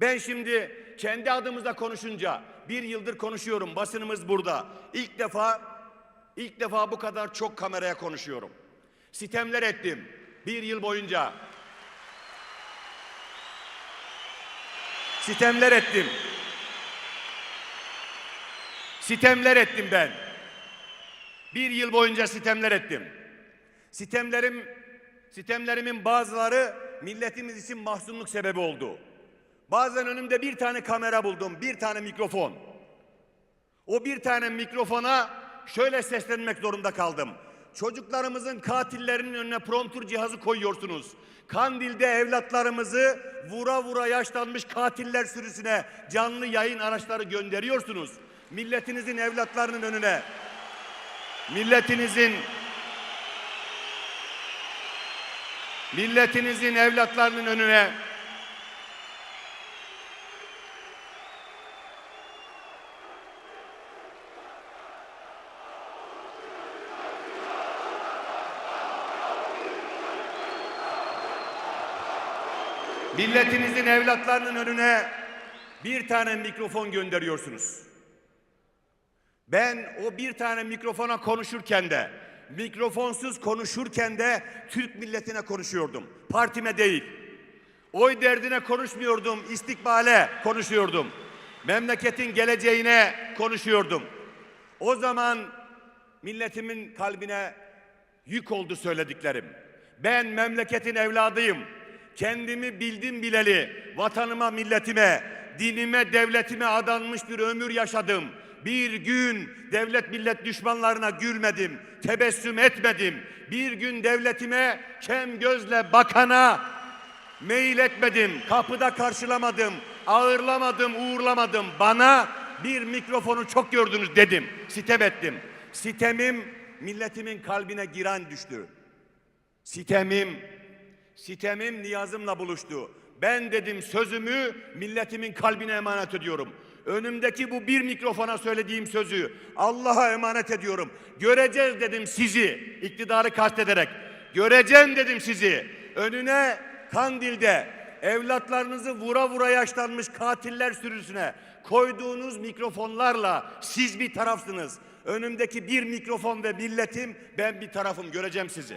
Ben şimdi kendi adımıza konuşunca bir yıldır konuşuyorum. Basınımız burada. İlk defa ilk defa bu kadar çok kameraya konuşuyorum. Sitemler ettim bir yıl boyunca. Sitemler ettim. Sitemler ettim ben. Bir yıl boyunca sitemler ettim. Sitemlerim, sitemlerimin bazıları milletimiz için mahzunluk sebebi oldu. Bazen önümde bir tane kamera buldum, bir tane mikrofon. O bir tane mikrofona şöyle seslenmek zorunda kaldım. Çocuklarımızın katillerinin önüne prompter cihazı koyuyorsunuz. Kandil'de evlatlarımızı vura vura yaşlanmış katiller sürüsüne canlı yayın araçları gönderiyorsunuz. Milletinizin evlatlarının önüne. Milletinizin milletinizin evlatlarının önüne Milletinizin evlatlarının önüne bir tane mikrofon gönderiyorsunuz. Ben o bir tane mikrofona konuşurken de, mikrofonsuz konuşurken de Türk milletine konuşuyordum. Partime değil. Oy derdine konuşmuyordum, istikbale konuşuyordum. Memleketin geleceğine konuşuyordum. O zaman milletimin kalbine yük oldu söylediklerim. Ben memleketin evladıyım. Kendimi bildim bileli vatanıma, milletime, dinime, devletime adanmış bir ömür yaşadım. Bir gün devlet millet düşmanlarına gülmedim, tebessüm etmedim. Bir gün devletime kem gözle bakana meyil etmedim, kapıda karşılamadım, ağırlamadım, uğurlamadım. Bana bir mikrofonu çok gördünüz dedim, sitem ettim. Sitemim milletimin kalbine giren düştü. Sitemim, sitemim niyazımla buluştu. Ben dedim sözümü milletimin kalbine emanet ediyorum. Önümdeki bu bir mikrofona söylediğim sözü Allah'a emanet ediyorum. Göreceğiz dedim sizi iktidarı kastederek. Göreceğim dedim sizi. Önüne Kandil'de evlatlarınızı vura vura yaşlanmış katiller sürüsüne koyduğunuz mikrofonlarla siz bir tarafsınız. Önümdeki bir mikrofon ve milletim ben bir tarafım göreceğim sizi.